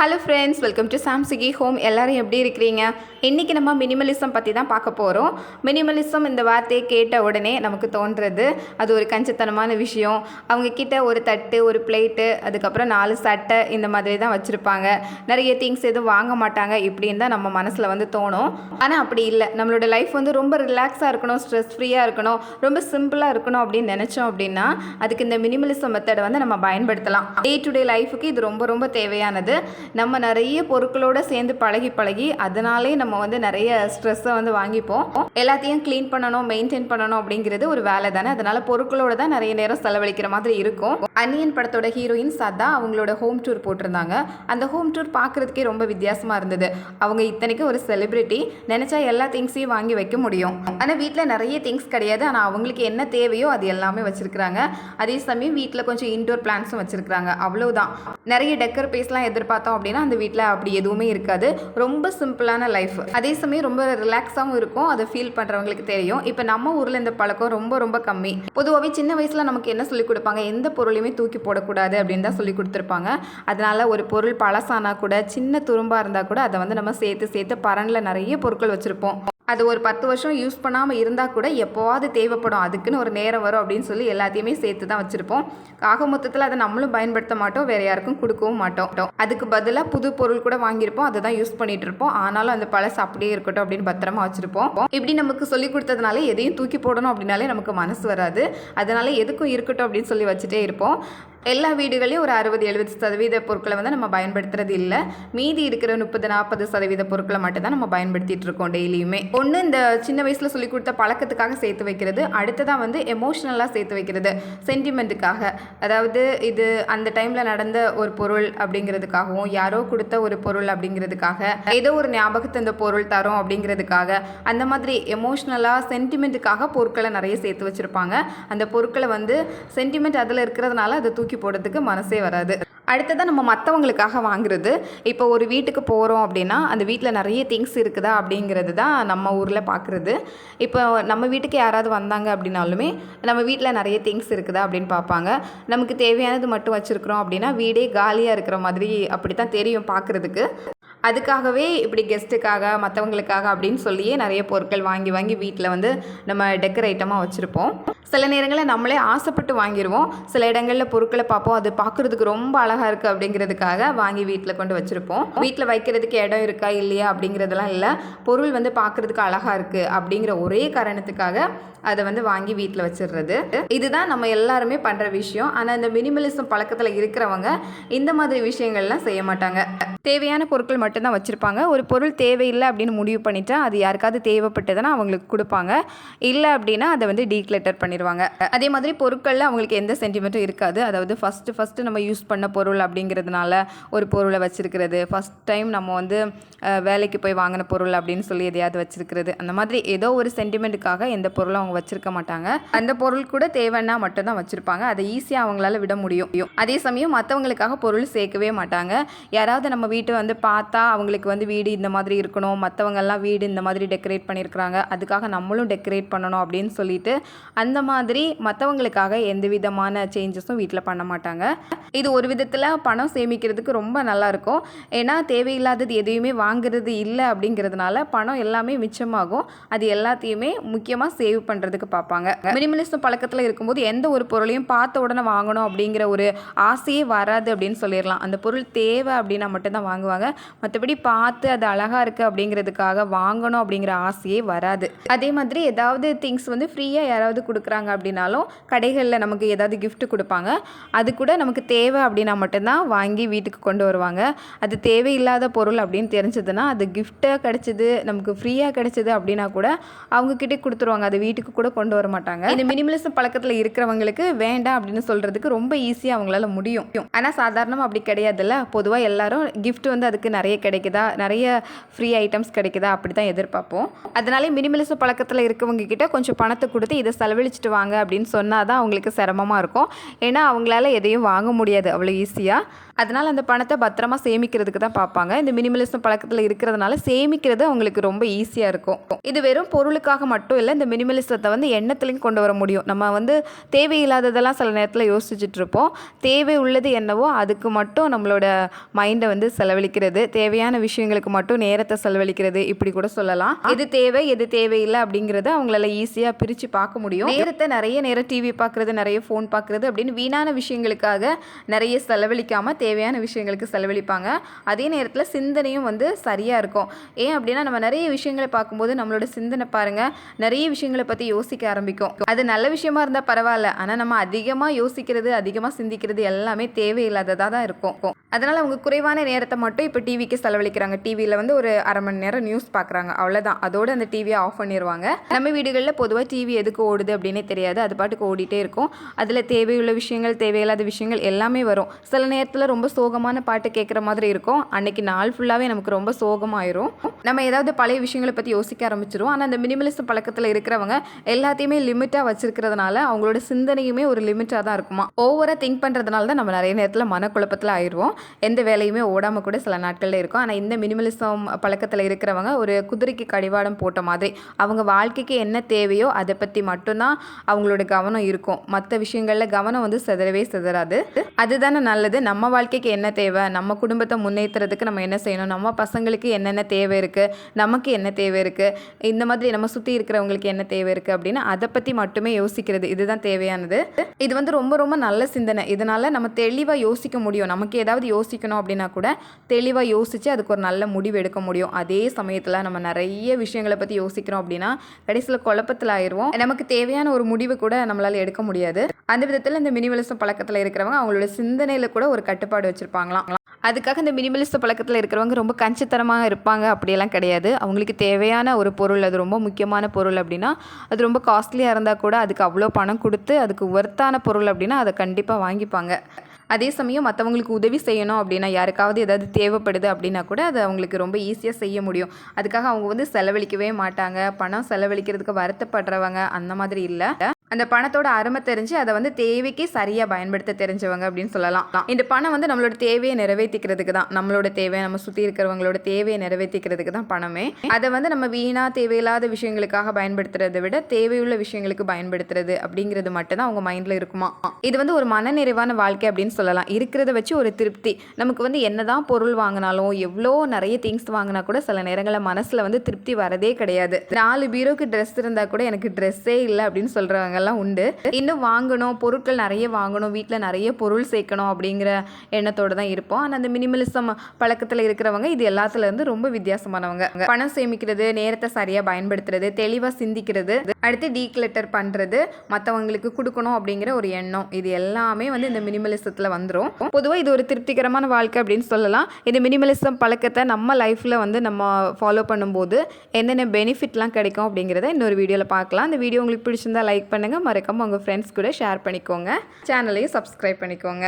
Hello friends welcome to சாம்சுகி home எல்லாரும் எப்படி இருக்கிறீங்க? இன்றைக்கி நம்ம மினிமலிசம் பற்றி தான் பார்க்க போகிறோம் மினிமலிசம் இந்த வார்த்தையை கேட்ட உடனே நமக்கு தோன்றது. அது ஒரு கஞ்சத்தனமான விஷயம். அவங்கக்கிட்ட ஒரு தட்டு ஒரு பிளேட்டு அதுக்கப்புறம் நாலு சட்டை இந்த மாதிரி தான் வச்சுருப்பாங்க. நிறைய திங்ஸ் எதுவும் வாங்க மாட்டாங்க இப்படின்னு தான் நம்ம மனசில் வந்து தோணும். ஆனால் அப்படி இல்லை. நம்மளோட லைஃப் வந்து ரொம்ப ரிலாக்ஸாக இருக்கணும் ஸ்ட்ரெஸ் ஃப்ரீயாக இருக்கணும் ரொம்ப சிம்பிளாக இருக்கணும் அப்படின்னு நினச்சோம் அப்படின்னா அதுக்கு இந்த மினிமலிசம் மெத்தடை வந்து நம்ம பயன்படுத்தலாம். டே டு டே லைஃபுக்கு இது ரொம்ப ரொம்ப தேவையானது. நம்ம நிறைய பொருட்களோட சேர்ந்து பழகி பழகி அதனாலே நம்ம வந்து நிறைய ஸ்ட்ரெஸ்ஸை வந்து வாங்கிப்போம். எல்லாத்தையும் க்ளீன் பண்ணணும் மெயின்டைன் பண்ணணும் அப்படிங்கிறது ஒரு வேலை தானே. அதனால பொருட்களோட தான் நிறைய நேரம் செலவழிக்கிற மாதிரி இருக்கும். அன்னியன் படத்தோட ஹீரோயின் சதா அவங்களோட ஹோம் டூர் போட்டிருந்தாங்க. அந்த ஹோம் டூர் பார்க்குறதுக்கே ரொம்ப வித்தியாசமாக இருந்தது. அவங்க இத்தனைக்கும் ஒரு செலிபிரிட்டி நினச்சா எல்லா திங்ஸையும் வாங்கி வைக்க முடியும். ஆனால் வீட்டில் நிறைய திங்ஸ் கிடையாது. ஆனால் அவங்களுக்கு என்ன தேவையோ அது எல்லாமே வச்சுருக்குறாங்க. அதே சமயம் வீட்டில் கொஞ்சம் இன்டோர் பிளான்ஸும் வச்சுருக்குறாங்க. அவ்வளவுதான். நிறைய டெக்கர் பேஸ்லாம் எதிர்பார்த்தோம் அப்படின்னா அந்த வீட்டில் அப்படி எதுவுமே இருக்காது. ரொம்ப சிம்பிளான லைஃப். அதே சமயம் ரொம்ப ரிலாக்ஸாகவும் இருக்கும். அதை ஃபீல் பண்ணுறவங்களுக்கு தெரியும். இப்போ நம்ம ஊரில் இந்த பழக்கம் ரொம்ப ரொம்ப கம்மி. பொதுவாகவே சின்ன வயசில் நமக்கு என்ன சொல்லிக் கொடுப்பாங்க? எந்த பொருளையுமே தூக்கி போடக்கூடாது அப்படின்னு தான் சொல்லி கொடுத்துருப்பாங்க. அதனால ஒரு பொருள் பழசானா கூட சின்ன துரும்பாக இருந்தால் கூட அதை வந்து நம்ம சேர்த்து சேர்த்து பரனில் நிறைய பொருட்கள் வச்சுருப்போம். அது ஒரு பத்து வருஷம் யூஸ் பண்ணாமல் இருந்தால் கூட எப்போவாது தேவைப்படும். அதுக்குன்னு ஒரு நேரம் வரும் அப்படின்னு சொல்லி எல்லாத்தையுமே சேர்த்து தான் வச்சுருப்போம். ஆக மொத்தத்தில் அதை நம்மளும் பயன்படுத்த மாட்டோம். வேறு யாருக்கும் கொடுக்கவும் மாட்டோம். அதுக்கு பதிலாக புது பொருள் கூட வாங்கியிருப்போம். அதை தான் யூஸ் பண்ணிகிட்டு இருப்போம். ஆனாலும் அந்த பழசு அப்படியே இருக்கட்டும் அப்படின்னு பத்திரமா வச்சுருப்போம். இப்படி நமக்கு சொல்லி கொடுத்ததுனால எதையும் தூக்கி போடணும் அப்படின்னாலே நமக்கு மனசு வராது. அதனால் எதுக்கும் இருக்கட்டும் அப்படின்னு சொல்லி வச்சுட்டே இருப்போம். எல்லா வீடுகளையும் ஒரு அறுபது எழுபது சதவீத பொருட்களை வந்து நம்ம பயன்படுத்துறது இல்லை. மீதி இருக்கிற முப்பது நாற்பது சதவீத பொருட்களை மட்டும் தான் நம்ம பயன்படுத்திட்டு இருக்கோம் டெய்லியுமே. ஒன்று இந்த சின்ன வயசில் சொல்லி கொடுத்த பழக்கத்துக்காக சேர்த்து வைக்கிறது அடுத்ததாக வந்து எமோஷ்னலாக சேர்த்து வைக்கிறது சென்டிமெண்ட்டுக்காக அதாவது இது அந்த டைமில் நடந்த ஒரு பொருள் அப்படிங்கிறதுக்காகவும் யாரோ கொடுத்த ஒரு பொருள் அப்படிங்கிறதுக்காக ஏதோ ஒரு ஞாபகத்தை இந்த பொருள் தரும் அப்படிங்கிறதுக்காக அந்த மாதிரி எமோஷ்னலாக சென்டிமெண்ட்டுக்காக பொருட்களை நிறைய சேர்த்து வச்சுருப்பாங்க. அந்த பொருட்களை வந்து சென்டிமெண்ட் அதில் இருக்கிறதுனால அதை தூக்கி போடுறதுக்கு மனசே வராது. அடுத்ததாக நம்ம மற்றவங்களுக்காக வாங்குறது. இப்போ ஒரு வீட்டுக்கு போகிறோம் அப்படின்னா அந்த வீட்டில் நிறைய திங்ஸ் இருக்குதா அப்படிங்கிறது தான் நம்ம ஊரில் பார்க்குறது இப்போ நம்ம வீட்டுக்கு யாராவது வந்தாங்க அப்படின்னாலுமே நம்ம வீட்டில் நிறைய திங்ஸ் இருக்குதா அப்படின்னு பார்ப்பாங்க. நமக்கு தேவையானது மட்டும் வச்சுருக்குறோம் அப்படின்னா வீடே காலியாக இருக்கிற மாதிரி அப்படி தான் தெரியும் பார்க்குறதுக்கு அதுக்காகவே இப்படி கெஸ்ட்டுக்காக மற்றவங்களுக்காக அப்படின்னு சொல்லியே நிறைய பொருட்கள் வாங்கி வாங்கி வீட்டில் வந்து நம்ம டெக்கர் ஐட்டமாக வச்சுருப்போம். சில நேரங்களில் நம்மளே ஆசைப்பட்டு வாங்கிடுவோம் சில இடங்களில் பொருட்களை பார்ப்போம். அது பார்க்குறதுக்கு ரொம்ப அழகாக இருக்குது அப்படிங்கிறதுக்காக வாங்கி வீட்டில் கொண்டு வச்சுருப்போம். வீட்டில் வைக்கிறதுக்கு இடம் இருக்கா இல்லையா அப்படிங்கிறதெல்லாம் இல்லை. பொருள் வந்து பார்க்குறதுக்கு அழகாக இருக்குது அப்படிங்கிற ஒரே காரணத்துக்காக அதை வந்து வாங்கி வீட்டில் வச்சிடுறது இதுதான் நம்ம எல்லாருமே பண்ணுற விஷயம். ஆனால் இந்த மினிமலிசம் பழக்கத்தில் இருக்கிறவங்க இந்த மாதிரி விஷயங்கள்லாம் செய்ய மாட்டாங்க. தேவையான பொருட்கள் மட்டும்தான் வச்சுருப்பாங்க. ஒரு பொருள் தேவையில்லை அப்படின்னு முடிவு பண்ணிட்டா அது யாருக்காவது தேவைப்பட்டதுன்னா அவங்களுக்கு கொடுப்பாங்க. இல்லை அப்படின்னா அதை வந்து டீக்ளட்டர் பண்ணிடுவாங்க அதே மாதிரி பொருட்களில் அவங்களுக்கு எந்த சென்டிமெண்ட்டும் இருக்காது. அதாவது ஃபஸ்ட்டு ஃபஸ்ட்டு நம்ம யூஸ் பண்ண பொருள் அப்படிங்கிறதுனால ஒரு பொருளை வச்சுருக்கிறது. ஃபஸ்ட் டைம் நம்ம வந்து வேலைக்கு போய் வாங்கின பொருள் அப்படின்னு சொல்லி எதையாவது வச்சுருக்கிறது. அந்த மாதிரி ஏதோ ஒரு சென்டிமெண்ட்டுக்காக எந்த பொருளும் அவங்க வச்சுருக்க மாட்டாங்க. அந்த பொருள் கூட தேவைன்னா மட்டும்தான் வச்சுருப்பாங்க. அதை ஈஸியாக அவங்களால விட முடியும். அதே சமயம் மற்றவங்களுக்காக பொருள் சேர்க்கவே மாட்டாங்க. யாராவது நம்ம வீட்டை வந்து பார்த்தா அவங்களுக்கு வந்து வீடு இந்த மாதிரி இருக்கணும். மற்றவங்கெல்லாம் வீடு இந்த மாதிரி டெக்கரேட் பண்ணியிருக்கிறாங்க. அதுக்காக நம்மளும் டெக்கரேட் பண்ணணும் அப்படின்னு சொல்லிட்டு அந்த மாதிரி மற்றவங்களுக்காக எந்த விதமான சேஞ்சஸும் வீட்டில் பண்ண மாட்டாங்க. இது ஒரு விதத்தில் பணம் சேமிக்கிறதுக்கு ரொம்ப நல்லா இருக்கும். ஏன்னா தேவையில்லாதது எதையுமே வாங்குறது இல்லை அப்படிங்கிறதுனால பணம் எல்லாமே மிச்சமாகும். அது எல்லாத்தையுமே முக்கியமாக சேவ் பண்ணுறதுக்கு பார்ப்பாங்க. மினிமலிசம் பழக்கத்தில் இருக்கும்போது எந்த ஒரு பொருளையும் பார்த்த உடனே வாங்கணும் அப்படிங்கிற ஒரு ஆசையே வராது அப்படின்னு சொல்லிடலாம். அந்த பொருள் தேவை அப்படின்னா மட்டும்தான் வாங்குவாங்க. மற்றபடி பார்த்து அது அழகாக இருக்குது அப்படிங்கிறதுக்காக வாங்கணும் அப்படிங்கிற ஆசையே வராது. அதே மாதிரி ஏதாவது திங்ஸ் வந்து ஃப்ரீயாக யாராவது கொடுக்குறாங்க அப்படின்னாலும் கடைகளில் நமக்கு ஏதாவது கிஃப்ட் கொடுப்பாங்க. அது கூட நமக்கு தேவை அப்படின்னா மட்டும்தான் வாங்கி வீட்டுக்கு கொண்டு வருவாங்க. அது தேவையில்லாத பொருள் அப்படின்னு தெரிஞ்சதுன்னா அது கிஃப்டாக கிடச்சிது நமக்கு ஃப்ரீயாக கிடச்சிது அப்படின்னா கூட அவங்கக்கிட்டே கொடுத்துருவாங்க. அது வீட்டுக்கு கூட கொண்டு வர மாட்டாங்க. இந்த மினிமலிசம் பழக்கத்தில் இருக்கிறவங்களுக்கு வேண்டாம் அப்படின்னு சொல்கிறதுக்கு ரொம்ப ஈஸியாக அவங்களால முடியும். ஆனால் சாதாரணமாக அப்படி கிடையாதுல்ல. பொதுவாக எல்லாரும் கிஃப்ட் வந்து அதுக்கு நிறைய கிடைக்குதா? நிறைய ஃப்ரீ ஐட்டம்ஸ் கிடைக்குதா? அப்படி தான் எதிர்பார்ப்போம். அதனாலே மினிமலிசம் பழக்கத்தில் இருக்கவங்க கிட்ட கொஞ்சம் பணத்தை கொடுத்து இதை செலவழிச்சிட்டு வாங்க அப்படின்னு சொன்னால் தான் அவங்களுக்கு சிரமமாக இருக்கும். ஏன்னா அவங்களால எதையும் வாங்க முடியாது. அவ்வளோ ஈஸியாக அதனால் அந்த பணத்தை பத்திரமா சேமிக்கிறதுக்கு தான் பார்ப்பாங்க. இந்த மினிமலிசம் பழக்கத்தில் இருக்கிறதுனால சேமிக்கிறது அவங்களுக்கு ரொம்ப ஈஸியாக இருக்கும். இது வெறும் பொருளுக்காக மட்டும் இல்லை இந்த மினிமலிசத்தை வந்து எண்ணத்துலையும் கொண்டு வர முடியும். நம்ம வந்து தேவையில்லாததெல்லாம் சில நேரத்தில் யோசிச்சுட்டு இருப்போம். தேவை உள்ளது என்னவோ அதுக்கு மட்டும் நம்மளோட மைண்டை வந்து செலவழிக்கிறது. தேவையான விஷயங்களுக்கு மட்டும் நேரத்தை செலவழிக்கிறது. இப்படி கூட சொல்லலாம். எது தேவை எது தேவையில்லை அப்படிங்கிறத அவங்களால ஈஸியாக பிரித்து பார்க்க முடியும். நேரத்தை நிறைய நேரம் டிவி பார்க்குறது நிறைய ஃபோன் பார்க்குறது அப்படின்னு வீணான விஷயங்களுக்காக நிறைய செலவழிக்காமல் தேவையான விஷயங்களுக்கு செலவழிப்பாங்க. அதே நேரத்தில் சிந்தனையும் வந்து சரியாக இருக்கும். ஏன் அப்படின்னா நம்ம நிறைய விஷயங்களை பார்க்கும்போது நம்மளோட சிந்தனை பாருங்கள் நிறைய விஷயங்களை பற்றி யோசிக்க ஆரம்பிக்கும். அது நல்ல விஷயமா இருந்தால் பரவாயில்ல. ஆனால் நம்ம அதிகமாக யோசிக்கிறது அதிகமாக சிந்திக்கிறது எல்லாமே தேவையில்லாததாக தான் இருக்கும். அதனால் அவங்க குறைவான நேரத்தை மட்டும் இப்போ டிவிக்கு செலவழிக்கிறாங்க. டிவியில் வந்து ஒரு அரை மணி நேரம் நியூஸ் பார்க்குறாங்க அவ்வளோதான் அதோடு அந்த டிவியை ஆஃப் பண்ணிடுவாங்க நம்ம வீடுகளில் பொதுவாக டிவி எதுக்கு ஓடுது அப்படின்னே தெரியாது. அது பாட்டுக்கு ஓடிட்டே இருக்கும். அதில் தேவையுள்ள விஷயங்கள் தேவையில்லாத விஷயங்கள் எல்லாமே வரும். சில நேரத்தில் ரொம்ப சோகமான பாட்டு கேட்குற மாதிரி இருக்கும். அன்னைக்கு நாள் ஃபுல்லாகவே நமக்கு ரொம்ப சோகமாயிரும். நம்ம ஏதாவது பழைய விஷயங்களை பற்றி யோசிக்க ஆரம்பிச்சிருவோம். ஆனால் அந்த மினிமலிசம் பழக்கத்தில் இருக்கிறவங்க எல்லாத்தையுமே லிமிட்டாக வச்சிருக்கிறதுனால அவங்களோட சிந்தனையுமே ஒரு லிமிட்டாக தான் இருக்குமா? ஓவராக திங்க் பண்ணுறதுனால தான் நம்ம நிறைய நேரத்தில் மனக்குழப்பத்தில் ஆயிடுவோம். எந்த வேலையுமே ஓடாமல் கூட சில நாட்களில் இருக்கும். ஆனால் இந்த மினிமலிசம் பழக்கத்தில் இருக்கிறவங்க ஒரு குதிரைக்கு கடிவாடம் போட்ட மாதிரி அவங்க வாழ்க்கைக்கு என்ன தேவையோ அதை பற்றி மட்டும்தான் அவங்களோட கவனம் இருக்கும். மற்ற விஷயங்களில் கவனம் வந்து சிதறவே சிதறாது. அதுதானே நல்லது. நம்ம வாழ்க்கைக்கு என்ன தேவை? நம்ம குடும்பத்தை முன்னேற்றுறதுக்கு நம்ம என்ன செய்யணும்? நம்ம பசங்களுக்கு என்னென்ன தேவை இருக்குது நமக்கு என்ன தேவை இருக்குது இந்த மாதிரி நம்ம சுற்றி இருக்கிறவங்களுக்கு என்ன தேவை இருக்குது அப்படின்னு அதை பற்றி மட்டுமே யோசிக்கிறது. இதுதான் தேவையானது. இது வந்து ரொம்ப ரொம்ப நல்ல சிந்தனை. இதனால் நம்ம தெளிவாக யோசிக்க முடியும். நமக்கு ஏதாவது யோசிக்கணும் அப்படின்னா கூட தெளிவாக யோசித்து அதுக்கு ஒரு நல்ல முடிவு எடுக்க முடியும். அதே சமயத்தில் நம்ம நிறைய விஷயங்களை பற்றி யோசிக்கிறோம் அப்படின்னா கடைசியில் குழப்பத்தில் ஆயிடுவோம் நமக்கு தேவையான ஒரு முடிவு கூட நம்மளால் எடுக்க முடியாது. அந்த விதத்தில் இந்த மினிமலிசம் பழக்கத்தில் இருக்கிறவங்க அவங்களோட சிந்தனையில் கூட ஒரு கட்டுப்பாடு வச்சுருப்பாங்களாம். அதுக்காக இந்த மினிமலிஸ்ட் பழக்கத்தில் இருக்கிறவங்க ரொம்ப கஞ்சித்தனமாக இருப்பாங்க. அப்படியெல்லாம் கிடையாது. அவங்களுக்கு தேவையான ஒரு பொருள் அது ரொம்ப முக்கியமான பொருள் அப்படின்னா அது ரொம்ப காஸ்ட்லியாக இருந்தால் கூட அதுக்கு அவ்வளோ பணம் கொடுத்து அதுக்கு ஒர்த்தான பொருள் அப்படின்னா அதை கண்டிப்பாக வாங்கிப்பாங்க. அதே சமயம் மற்றவங்களுக்கு உதவி செய்யணும் அப்படின்னா யாருக்காவது ஏதாவது தேவைப்படுது அப்படின்னா கூட அதை அவங்களுக்கு ரொம்ப ஈஸியாக செய்ய முடியும். அதுக்காக அவங்க வந்து செலவழிக்கவே மாட்டாங்க. பணம் செலவழிக்கிறதுக்கு வருத்தப்படுறவங்க அந்த மாதிரி இல்லை. அந்த பணத்தோட அருமை தெரிஞ்சு அதை வந்து தேவைக்கு சரியாக பயன்படுத்த தெரிஞ்சவங்க அப்படின்னு சொல்லலாம். இந்த பணம் வந்து நம்மளோட தேவையை நிறைவேற்றிக்கிறதுக்கு தான். நம்மளோட தேவை நம்ம சுற்றி இருக்கிறவங்களோட தேவையை நிறைவேற்றிக்கிறதுக்கு தான் பணமே. அதை வந்து நம்ம வீணாக தேவையில்லாத விஷயங்களுக்காக பயன்படுத்துறதை விட தேவையுள்ள விஷயங்களுக்கு பயன்படுத்துறது அப்படிங்கிறது மட்டும்தான் அவங்க மைண்டில் இருக்குமா? இது வந்து ஒரு மனநிறைவான வாழ்க்கை அப்படின்னு சொல்லலாம். இருக்கிறத வச்சு ஒரு திருப்தி. நமக்கு வந்து என்னதான் பொருள் வாங்கினாலும் எவ்வளோ நிறைய திங்ஸ் வாங்கினா கூட சில நேரங்களில் மனசில் வந்து திருப்தி வரதே கிடையாது. நாலு பீரோக்கு ட்ரெஸ் இருந்தால் கூட எனக்கு ட்ரெஸ்ஸே இல்லை அப்படின்னு சொல்கிறவங்க எல்லாம் உண்டு. இன்னும் வாங்கணும் பொருட்கள் நிறைய வாங்கணும் வீட்டில் நிறைய பொருள் சேர்க்கணும் அப்படிங்கிற எண்ணத்தோடு தான் இருப்போம். ஆனால் அந்த மினிமலிசம் பழக்கத்தில் இருக்கிறவங்க இது எல்லாத்துல இருந்து ரொம்ப வித்தியாசமானவங்க. பணம் சேமிக்கிறது நேரத்தை சரியாக பயன்படுத்துறது தெளிவாக சிந்திக்கிறது அடுத்து டீக்லெட்டர் பண்ணுறது மற்றவங்களுக்கு கொடுக்கணும் அப்படிங்கிற ஒரு எண்ணம். இது எல்லாமே வந்து இந்த மினிமலிசத்தில் வந்துடும் பொதுவாக இது ஒரு திருப்திகரமான வாழ்க்கை அப்படின்னு சொல்லலாம். இந்த மினிமலிசம் பழக்கத்தை நம்ம லைஃப்பில் வந்து நம்ம ஃபாலோ பண்ணும்போது என்னென்ன பெனிஃபிட்லாம் கிடைக்கும் அப்படிங்கிறத இன்னொரு வீடியோவில் பார்க்கலாம். இந்த வீடியோ உங்களுக்கு பிடிச்சிருந்தா லைக் பண்ணுங்கள் மறக்காமல் உங்கள் ஃப்ரெண்ட்ஸ் கூட ஷேர் பண்ணிக்கோங்க. சேனலையும் சப்ஸ்கிரைப் பண்ணிக்கோங்க.